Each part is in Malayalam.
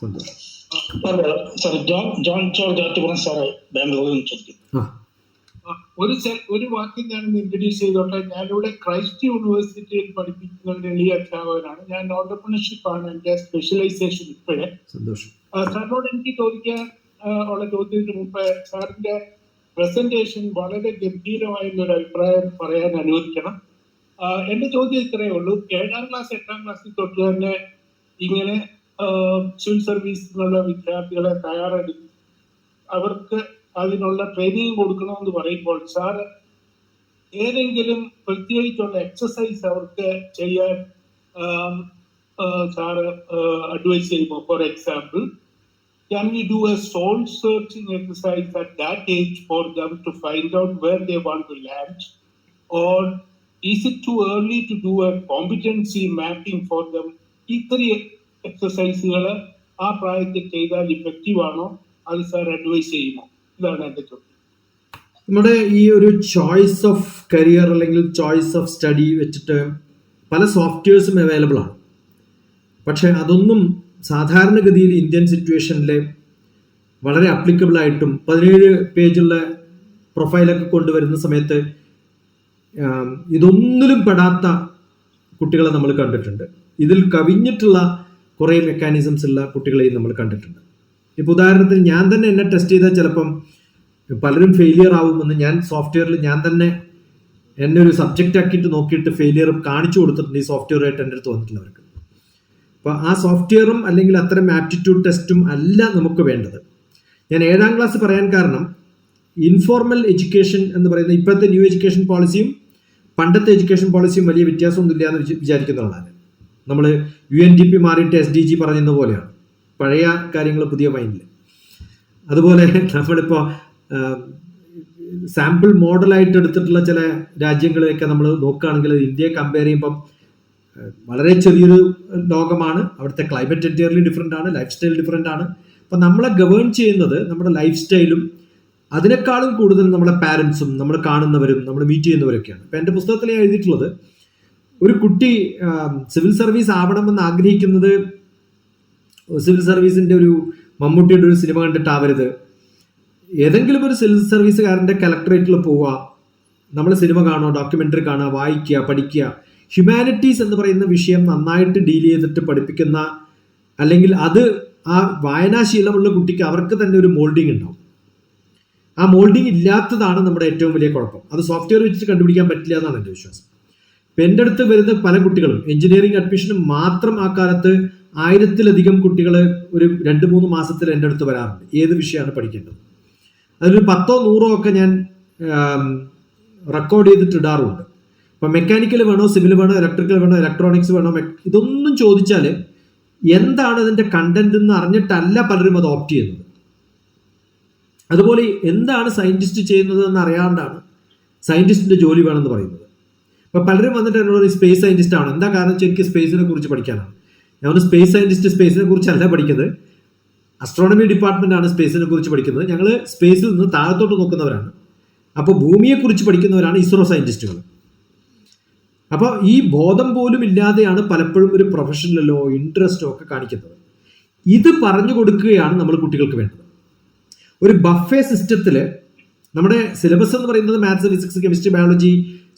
സന്തോഷം sir John John George Attupuram sir ബാംഗ്ലൂരിൽ നിന്ന് ചോദിക്കും ഒരു ഒരു വാക്യം ഞാൻ ഇൻട്രൊഡ്യൂസ് ചെയ്തോട്ടെ. ഞാനിവിടെ ക്രൈസ്റ്റ് യൂണിവേഴ്സിറ്റിയിൽ പഠിപ്പിക്കുന്ന ഒരു എളിയ അധ്യാപകനാണ്. ഞാൻ ആണ് എന്റെ സ്പെഷ്യലൈസേഷൻ ഇപ്പോഴേ. സന്തോഷം. ആ, സാറിനോട് എനിക്ക് ചോദിക്കാൻ ഉള്ള ചോദ്യത്തിന് മുമ്പ് സാറിന്റെ പ്രസന്റേഷൻ വളരെ ഗംഭീരമായ ഒരു അഭിപ്രായം പറയാൻ അനുവദിക്കണം. ആ, എന്റെ ചോദ്യം ഇത്രയേ ഉള്ളൂ. ഏഴാം ക്ലാസ് എട്ടാം ക്ലാസ്സിൽ തൊട്ട് തന്നെ ഇങ്ങനെ സിവിൽ സർവീസിനുള്ള വിദ്യാർത്ഥികളെ തയ്യാറെടുക്കും അവർക്ക് അതിനുള്ള ട്രെയിനിങ് കൊടുക്കണമെന്ന് പറയുമ്പോൾ സാർ ഏതെങ്കിലും പ്രത്യേകിച്ചുള്ള എക്സസൈസ് അവർക്ക് ചെയ്യാൻ സാറ് അഡ്വൈസ് ചെയ്യുമ്പോൾ for example can we do a soul searching exercise at that age for them to find out where they want to land? Or is it too early to do a competency mapping for them? ഇത്രയും എക്സസൈസുകൾ ആ പ്രായത്തിൽ ചെയ്താൽ ഇഫക്റ്റീവ് ആണോ? അത് സാർ അഡ്വൈസ് ചെയ്യുമോ? ഇതാണ് എന്റെ ചോദ്യം. നമ്മുടെ ഈ ഒരു ചോയ്സ് ഓഫ് കരിയർ അല്ലെങ്കിൽ ചോയ്സ് ഓഫ് സ്റ്റഡി വെച്ചിട്ട് പല സോഫ്റ്റ്വെയർസും അവൈലബിൾ ആണ്. പക്ഷെ അതൊന്നും സാധാരണഗതിയിൽ ഇന്ത്യൻ സിറ്റുവേഷനിലെ വളരെ അപ്ലിക്കബിൾ ആയിട്ടും പതിനേഴ് പേജുള്ള പ്രൊഫൈലൊക്കെ കൊണ്ടുവരുന്ന സമയത്ത് ഇതൊന്നിലും പെടാത്ത കുട്ടികളെ നമ്മൾ കണ്ടിട്ടുണ്ട്. ഇതിൽ കവിഞ്ഞിട്ടുള്ള കുറേ മെക്കാനിസംസ് ഉള്ള കുട്ടികളെയും നമ്മൾ കണ്ടിട്ടുണ്ട്. ഇപ്പോൾ ഉദാഹരണത്തിന് ഞാൻ തന്നെ എന്നെ ടെസ്റ്റ് ചെയ്താൽ ചിലപ്പം പലരും ഫെയിലിയർ ആവുമെന്ന് ഞാൻ സോഫ്റ്റ്വെയറിൽ ഞാൻ തന്നെ എന്നെ ഒരു സബ്ജക്റ്റ് ആക്കിയിട്ട് നോക്കിയിട്ട് ഫെയിലിയർ കാണിച്ചു കൊടുത്തിട്ടുണ്ട് ഈ സോഫ്റ്റ്വെയർ ആയിട്ട് എന്റെ അടുത്ത് വന്നിട്ടുള്ളവർക്ക്. അപ്പോൾ ആ സോഫ്റ്റ്വെയറും അല്ലെങ്കിൽ അത്തരം ആപ്റ്റിറ്റ്യൂഡ് ടെസ്റ്റും അല്ല നമുക്ക് വേണ്ടത്. ഞാൻ ഏഴാം ക്ലാസ് പറയാൻ കാരണം ഇൻഫോർമൽ എഡ്യൂക്കേഷൻ എന്ന് പറയുന്ന ഇപ്പോഴത്തെ ന്യൂ എഡ്യൂക്കേഷൻ പോളിസിയും പണ്ടത്തെ എഡ്യൂക്കേഷൻ പോളിസിയും വലിയ വ്യത്യാസമൊന്നുമില്ല എന്ന് വിചാ- വിചാരിക്കുന്നതാണ് നമ്മൾ യു എൻ ഡി പി മാറിയിട്ട് എസ് ഡി ജി പറയുന്ന പോലെയാണ്. പഴയ കാര്യങ്ങൾ പുതിയ മൈൻഡിൽ അതുപോലെ നമ്മളിപ്പോൾ സാമ്പിൾ മോഡലായിട്ട് എടുത്തിട്ടുള്ള ചില രാജ്യങ്ങളെയൊക്കെ നമ്മൾ നോക്കുകയാണെങ്കിൽ ഇന്ത്യയെ കമ്പയർ ചെയ്യുമ്പം വളരെ ചെറിയൊരു ലോകമാണ്. അവിടുത്തെ ക്ലൈമറ്റ് എന്റയർലി ഡിഫറെന്റ് ആണ് ലൈഫ് സ്റ്റൈൽ ഡിഫറെന്റ് ആണ്. അപ്പം നമ്മളെ ഗവേൺ ചെയ്യുന്നത് നമ്മുടെ ലൈഫ് സ്റ്റൈലും അതിനേക്കാളും കൂടുതൽ നമ്മുടെ പാരൻസും നമ്മൾ കാണുന്നവരും നമ്മൾ മീറ്റ് ചെയ്യുന്നവരൊക്കെയാണ്. ഇപ്പം എന്റെ പുസ്തകത്തിൽ ഞാൻ എഴുതിയിട്ടുള്ളത് ഒരു കുട്ടി സിവിൽ സർവീസ് ആവണമെന്ന് ആഗ്രഹിക്കുന്നത് സിവിൽ സർവീസിന്റെ ഒരു മമ്മൂട്ടിയുടെ ഒരു സിനിമ കണ്ടിട്ട് കണ്ടിട്ടാവരുത്. ഏതെങ്കിലും ഒരു സിവിൽ സർവീസുകാരന്റെ കലക്ടറേറ്റിൽ പോവുക. നമ്മൾ സിനിമ കാണുക ഡോക്യുമെന്ററി കാണുക വായിക്കുക പഠിക്കുക. ഹ്യൂമാനിറ്റീസ് എന്ന് പറയുന്ന വിഷയം നന്നായിട്ട് ഡീൽ ചെയ്തിട്ട് പഠിപ്പിക്കുന്ന അല്ലെങ്കിൽ അത് ആ വായനാശീലമുള്ള കുട്ടിക്ക് അവർക്ക് തന്നെ ഒരു മോൾഡിംഗ് ഉണ്ടാവും. ആ മോൾഡിംഗ് ഇല്ലാത്തതാണ് നമ്മുടെ ഏറ്റവും വലിയ കുഴപ്പം. അത് സോഫ്റ്റ്വെയർ വെച്ചിട്ട് കണ്ടുപിടിക്കാൻ പറ്റില്ല എന്നാണ് എന്റെ വിശ്വാസം. എന്റെ അടുത്ത് വരുന്ന പല കുട്ടികളും എഞ്ചിനീയറിംഗ് അഡ്മിഷന് മാത്രം ആ കാലത്ത് ആയിരത്തിലധികം കുട്ടികൾ ഒരു രണ്ട് മൂന്ന് മാസത്തിൽ എന്റെ അടുത്ത് വരാറുണ്ട്. ഏത് വിഷയമാണ് പഠിക്കേണ്ടത്? അതിലൊരു പത്തോ നൂറോ ഒക്കെ ഞാൻ റെക്കോർഡ് ചെയ്തിട്ടിടാറുണ്ട്. ഇപ്പം മെക്കാനിക്കൽ വേണോ സിവിൽ വേണോ ഇലക്ട്രിക്കൽ വേണോ ഇലക്ട്രോണിക്സ് വേണോ ഇതൊന്നും ചോദിച്ചാൽ എന്താണ് അതിന്റെ കണ്ടന്റ് എന്ന് അറിഞ്ഞിട്ടല്ല പലരും അത് ഓപ്റ്റ് ചെയ്യുന്നത്. അതുപോലെ എന്താണ് സയന്റിസ്റ്റ് ചെയ്യുന്നത് എന്ന് അറിയാണ്ടാണ് സയന്റിസ്റ്റിന്റെ ജോലി വേണമെന്ന് പറയുന്നത്. ഇപ്പൊ പലരും വന്നിട്ട് എന്നോട് സ്പേസ് സയന്റിസ്റ്റ് ആണ്. എന്താ കാരണം വെച്ചാൽ എനിക്ക് സ്പേസിനെ കുറിച്ച് പഠിക്കാനാണ് ഞാൻ ഒരു സ്പേസ് സയന്റിസ്റ്റ് സ്പേസിനെ അല്ല പഠിക്കുന്നത്. അസ്ട്രോണമി ഡിപ്പാർട്ട്മെന്റ് ആണ് സ്പേസിനെ കുറിച്ച് പഠിക്കുന്നത്. ഞങ്ങൾ സ്പേസിൽ നിന്ന് താഴത്തോട്ട് നോക്കുന്നവരാണ്. അപ്പോൾ ഭൂമിയെക്കുറിച്ച് പഠിക്കുന്നവരാണ് ഇസ്രോ സയന്റിസ്റ്റുകൾ അപ്പോൾ ഈ ബോധം പോലും ഇല്ലാതെയാണ് പലപ്പോഴും ഒരു പ്രൊഫഷണലോ ഇൻട്രസ്റ്റോ ഒക്കെ കാണിക്കുന്നത്. ഇത് പറഞ്ഞു കൊടുക്കുകയാണ് നമ്മൾ കുട്ടികൾക്ക് വേണ്ടത്. ഒരു ബഫേ സിസ്റ്റത്തിൽ നമ്മുടെ സിലബസ് എന്ന് പറയുന്നത് maths physics chemistry biology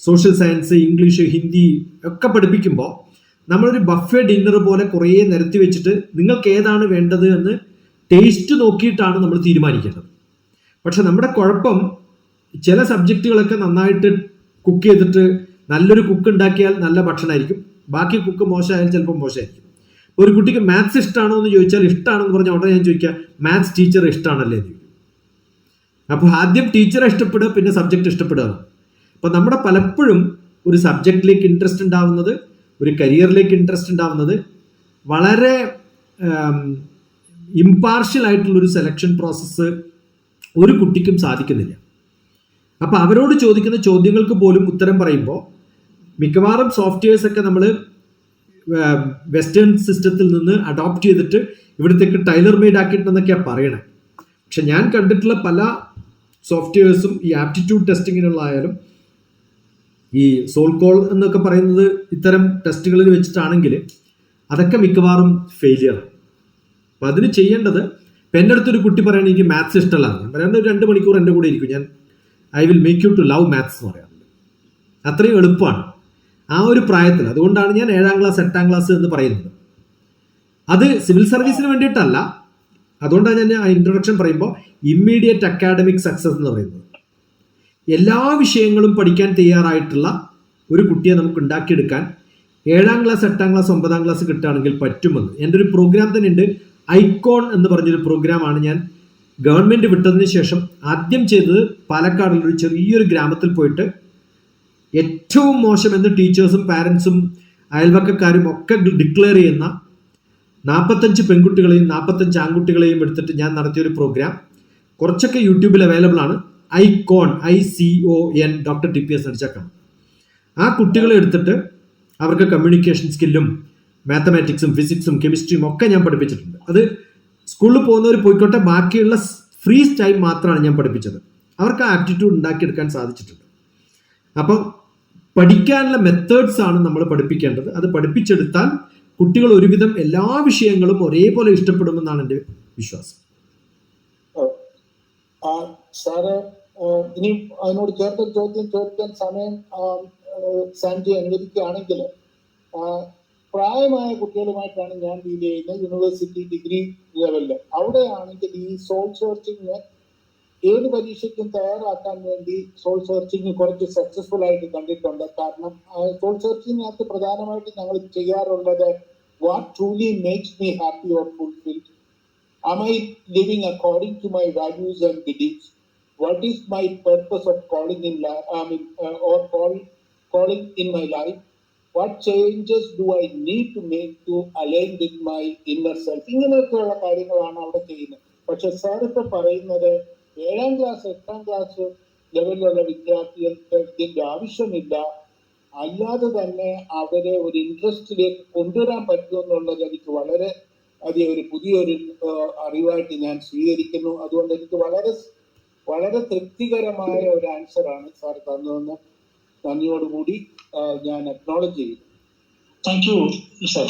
social science English Hindi ഒക്കെ പഠിപ്പിക്കുമ്പോൾ നമ്മളൊരു ബഫേ ഡിന്നർ പോലെ കുറേ നിരത്തി വെച്ചിട്ട് നിങ്ങൾക്ക് ഏതാണ് വേണ്ടത് എന്ന് ടേസ്റ്റ് നോക്കിയിട്ടാണ് നമ്മൾ തീരുമാനിക്കേണ്ടത്. പക്ഷെ നമ്മുടെ കുഴപ്പം ചില സബ്ജക്റ്റുകളൊക്കെ നന്നായിട്ട് കുക്ക് ചെയ്തിട്ട് നല്ലൊരു കുക്ക് ഉണ്ടാക്കിയാൽ നല്ല ഭക്ഷണമായിരിക്കും ബാക്കി കുക്ക് മോശമായാലും ചിലപ്പോൾ മോശമായിരിക്കും. ഒരു കുട്ടിക്ക് മാത്സ് ഇഷ്ടമാണോ എന്ന് ചോദിച്ചാൽ ഇഷ്ടമാണെന്ന് പറഞ്ഞ ഉടനെ ഞാൻ ചോദിക്കുക മാത്സ് ടീച്ചർ ഇഷ്ടമാണല്ലേ അപ്പോൾ ആദ്യം ടീച്ചറെ ഇഷ്ടപ്പെടുക പിന്നെ സബ്ജക്റ്റ് ഇഷ്ടപ്പെടുക അപ്പോൾ നമ്മുടെ പലപ്പോഴും ഒരു സബ്ജക്റ്റിലേക്ക് ഇൻട്രസ്റ്റ് ഉണ്ടാവുന്നത് ഒരു കരിയറിലേക്ക് ഇൻട്രസ്റ്റ് ഉണ്ടാവുന്നത് വളരെ ഇമ്പാർഷ്യൽ ആയിട്ടുള്ളൊരു സെലക്ഷൻ പ്രോസസ്സ് ഒരു കുട്ടിക്കും സാധിക്കുന്നില്ല. അപ്പോൾ അവരോട് ചോദിക്കുന്ന ചോദ്യങ്ങൾക്ക് പോലും ഉത്തരം പറയുമ്പോൾ മിക്കവാറും സോഫ്റ്റ്വെയർസ് ഒക്കെ നമ്മൾ വെസ്റ്റേൺ സിസ്റ്റത്തിൽ നിന്ന് അഡോപ്റ്റ് ചെയ്തിട്ട് ഇവിടത്തേക്ക് ടൈലർ മെയ്ഡ് ആക്കിയിട്ടുണ്ടെന്നൊക്കെയാണ് പറയണേ. പക്ഷെ ഞാൻ കണ്ടിട്ടുള്ള പല സോഫ്റ്റ്വെയർസും ഈ ആപ്റ്റിറ്റ്യൂഡ് ടെസ്റ്റിങ്ങിനുള്ള ആയാലും ഈ സോൾ കോൾ എന്നൊക്കെ പറയുന്നത് ഇത്തരം ടെസ്റ്റുകളിൽ വെച്ചിട്ടാണെങ്കിൽ അതൊക്കെ മിക്കവാറും ഫെയിലിയർ അപ്പം അതിന് ചെയ്യേണ്ടത് ഇപ്പം എന്റെ അടുത്തൊരു കുട്ടി പറയുകയാണെങ്കിൽ എനിക്ക് മാത്സ് ഇഷ്ടമല്ല ഞാൻ പറയാൻ ഒരു രണ്ട് മണിക്കൂർ എന്റെ കൂടെ ഇരിക്കും. ഞാൻ I will make you to love maths എന്ന് പറയാറുണ്ട്. അത്രയും എളുപ്പമാണ്. ആ ഒരു പ്രായത്തിൽ. അതുകൊണ്ടാണ് ഞാൻ ഏഴാം ക്ലാസ് എട്ടാം ക്ലാസ് എന്ന് പറയുന്നത്. അത് സിവിൽ സർവീസിന് വേണ്ടിയിട്ടല്ല. അതുകൊണ്ടാണ് ഞാൻ ആ ഇൻട്രൊഡക്ഷൻ പറയുമ്പോൾ ഇമ്മീഡിയറ്റ് അക്കാഡമിക് സക്സസ് എന്ന് പറയുന്നത്. എല്ലാ വിഷയങ്ങളും പഠിക്കാൻ തയ്യാറായിട്ടുള്ള ഒരു കുട്ടിയെ നമുക്ക് ഉണ്ടാക്കിയെടുക്കാൻ ഏഴാം ക്ലാസ് എട്ടാം ക്ലാസ് ഒമ്പതാം ക്ലാസ് കിട്ടുകയാണെങ്കിൽ പറ്റുമെന്ന്. എന്റെ ഒരു പ്രോഗ്രാം തന്നെ ഉണ്ട് ഐക്കോൺ എന്ന് പറഞ്ഞൊരു പ്രോഗ്രാമാണ് ഞാൻ ഗവൺമെന്റ് വിട്ടതിന് ശേഷം ആദ്യം ചെയ്തത് പാലക്കാടുള്ള ഒരു ചെറിയൊരു ഗ്രാമത്തിൽ പോയിട്ട് ഏറ്റവും മോശം എന്ന് ടീച്ചേഴ്സും പാരൻസും അയൽവക്കക്കാരും ഒക്കെ ഡിക്ലെയർ ചെയ്യുന്ന നാൽപ്പത്തഞ്ച് പെൺകുട്ടികളെയും നാൽപ്പത്തഞ്ച് ആൺകുട്ടികളെയും എടുത്തിട്ട് ഞാൻ നടത്തിയൊരു പ്രോഗ്രാം കുറച്ചൊക്കെ യൂട്യൂബിൽ അവൈലബിൾ ആണ്. Icon I C O N doctor T P S അടിച്ചേക്കണം. ആ കുട്ടികളെ എടുത്തിട്ട് അവർക്ക് കമ്മ്യൂണിക്കേഷൻ സ്കില്ലും മാത്തമാറ്റിക്സും ഫിസിക്സും കെമിസ്ട്രിയും ഒക്കെ ഞാൻ പഠിപ്പിച്ചിട്ടുണ്ട്. അത് സ്കൂളിൽ പോകുന്നവർ പോയിക്കോട്ടെ ബാക്കിയുള്ള ഫ്രീ ടൈം മാത്രമാണ് ഞാൻ പഠിപ്പിച്ചത്. അവർക്ക് ആ ആപ്റ്റിറ്റ്യൂഡ് ഉണ്ടാക്കിയെടുക്കാൻ സാധിച്ചിട്ടുണ്ട്. അപ്പം പഠിക്കാനുള്ള മെത്തേഡ്സ് ആണ് നമ്മൾ പഠിപ്പിക്കേണ്ടത്. അത് പഠിപ്പിച്ചെടുത്താൽ കുട്ടികൾ ഒരുവിധം എല്ലാ വിഷയങ്ങളും ഒരേപോലെ ഇഷ്ടപ്പെടുമെന്നാണ് എന്റെ വിശ്വാസം. സാറ് ഇനി അതിനോട് ചേർത്തൊരു ചോദ്യം ചോദിക്കാൻ സമയം സാൻഡി അനുവദിക്കുകയാണെങ്കിൽ പ്രായമായ കുട്ടികളുമായിട്ടാണ് ഞാൻ ഡീൽ ചെയ്യുന്നത് യൂണിവേഴ്സിറ്റി ഡിഗ്രി ലെവലിൽ അവിടെയാണെങ്കിൽ ഈ സോൾ സെർച്ചിങ് ഏത് പരീക്ഷയ്ക്കും തയ്യാറാക്കാൻ വേണ്ടി സോൾ സെർച്ചിങ് കുറച്ച് സക്സസ്ഫുൾ ആയിട്ട് കണ്ടിട്ടുണ്ട്. കാരണം സോൾ സെർച്ചിങ്ങിനകത്ത് പ്രധാനമായിട്ട് ഞങ്ങൾ ചെയ്യാറുള്ളത് what truly makes me happy or fulfilled Am I living according to my values and beliefs? What is my purpose of calling in life? I mean, uh, or call, calling in my life? What changes do I need to make to align with my inner self? ഇങ്ങനെയൊക്കെയുള്ള കാര്യങ്ങളാണ് അവിടെ ചെയ്യുന്നത് പക്ഷെ സാർ ഇപ്പൊ പറയുന്നത് ഏഴാം ക്ലാസ് എട്ടാം ക്ലാസ് ലെവലിലുള്ള വിദ്യാർത്ഥികൾക്ക് ഇതിന്റെ ആവശ്യമില്ല അല്ലാതെ തന്നെ അവരെ ഒരു ഇൻട്രസ്റ്റിലേക്ക് കൊണ്ടുവരാൻ പറ്റുമെന്നുള്ളത് എനിക്ക് വളരെ അതെ ഒരു പുതിയൊരു അറിവായിട്ട് ഞാൻ സ്വീകരിക്കുന്നു അതുകൊണ്ട് എനിക്ക് വളരെ വളരെ തൃപ്തികരമായ ഒരു ആൻസർ ആണ് സാർ തന്നതെന്ന് നന്ദിയോടുകൂടി ഞാൻ അക്നോളജ് ചെയ്യുന്നു താങ്ക് യു sir.